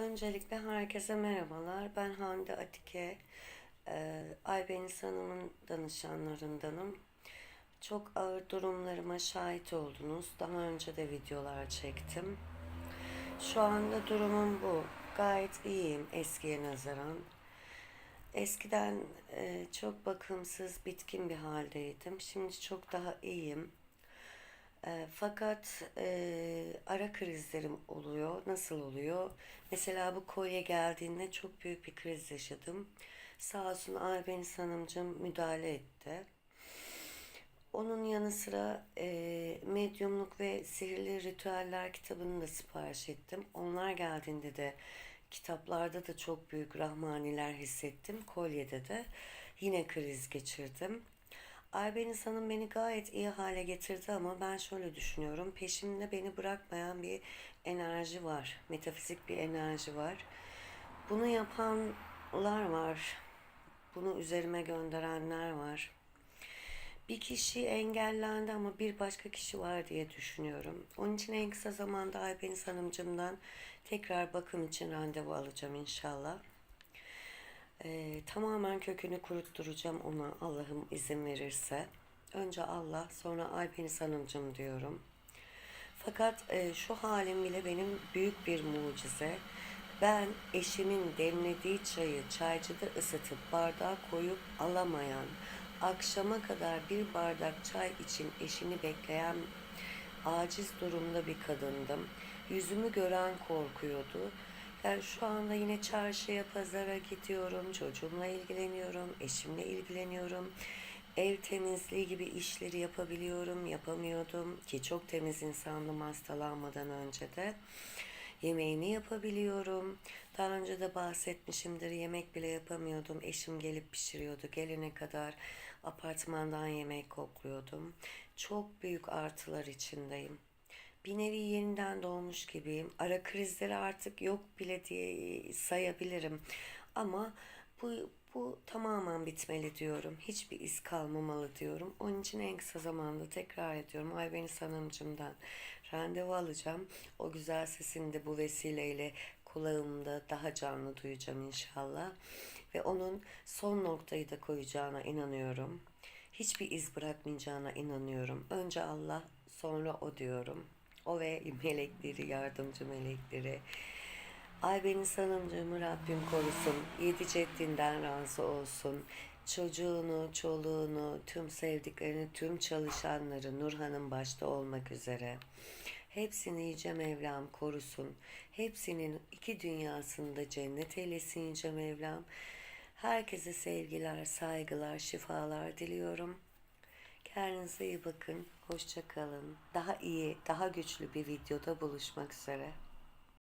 Öncelikle herkese merhabalar. Ben Hande Atike. Ee, Aybeniz Hanım'ın danışanlarındanım. Çok ağır durumlarıma şahit oldunuz. Daha önce de videolar çektim. Şu anda durumum bu. Gayet iyiyim eskiye nazaran. Eskiden e, çok bakımsız, bitkin bir haldeydim. Şimdi çok daha iyiyim. E, fakat e, ara krizlerim oluyor. Nasıl oluyor? Mesela bu kolye geldiğinde çok büyük bir kriz yaşadım. Sağ olsun Albeniz Hanımcığım müdahale etti. Onun yanı sıra e, medyumluk ve sihirli ritüeller kitabını da sipariş ettim. Onlar geldiğinde de kitaplarda da çok büyük rahmaniler hissettim. Kolyede de yine kriz geçirdim. Aybeniz Hanım beni gayet iyi hale getirdi ama ben şöyle düşünüyorum. Peşimde beni bırakmayan bir enerji var. Metafizik bir enerji var. Bunu yapanlar var. Bunu üzerime gönderenler var. Bir kişi engellendi ama bir başka kişi var diye düşünüyorum. Onun için en kısa zamanda Aybeniz Hanımcım'dan tekrar bakım için randevu alacağım inşallah. Ee, tamamen kökünü kurutturacağım ona Allah'ım izin verirse. Önce Allah sonra Aybeniz Hanımcım diyorum. Fakat e, şu halim bile benim büyük bir mucize. Ben eşimin demlediği çayı çaycıda ısıtıp bardağa koyup alamayan, akşama kadar bir bardak çay için eşini bekleyen aciz durumda bir kadındım. Yüzümü gören korkuyordu. Yani şu anda yine çarşıya, pazara gidiyorum, çocuğumla ilgileniyorum, eşimle ilgileniyorum. Ev temizliği gibi işleri yapabiliyorum, yapamıyordum ki çok temiz insandım hastalanmadan önce de. Yemeğini yapabiliyorum. Daha önce de bahsetmişimdir. Yemek bile yapamıyordum. Eşim gelip pişiriyordu. Gelene kadar apartmandan yemek kokluyordum. Çok büyük artılar içindeyim. Bir nevi yeniden doğmuş gibiyim. Ara krizleri artık yok bile diye sayabilirim. Ama bu, bu tamamen bitmeli diyorum. Hiçbir iz kalmamalı diyorum. Onun için en kısa zamanda tekrar ediyorum. Aybeniz Hanımcım'dan randevu alacağım. O güzel sesini de bu vesileyle kulağımda daha canlı duyacağım inşallah. Ve onun son noktayı da koyacağına inanıyorum. Hiçbir iz bırakmayacağına inanıyorum. Önce Allah, sonra o diyorum. O ve melekleri, yardımcı melekleri. Aybeniz Hanımcığımı Rabbim korusun. Yedi ceddinden razı olsun. Çocuğunu, çoluğunu, tüm sevdiklerini, tüm çalışanları Nurhan'ın başta olmak üzere. Hepsini Yüce Mevlam korusun. Hepsinin iki dünyasında cennet eylesin Yüce Mevlam. Herkese sevgiler, saygılar, şifalar diliyorum. Kendinize iyi bakın. Hoşça kalın. Daha iyi, daha güçlü bir videoda buluşmak üzere.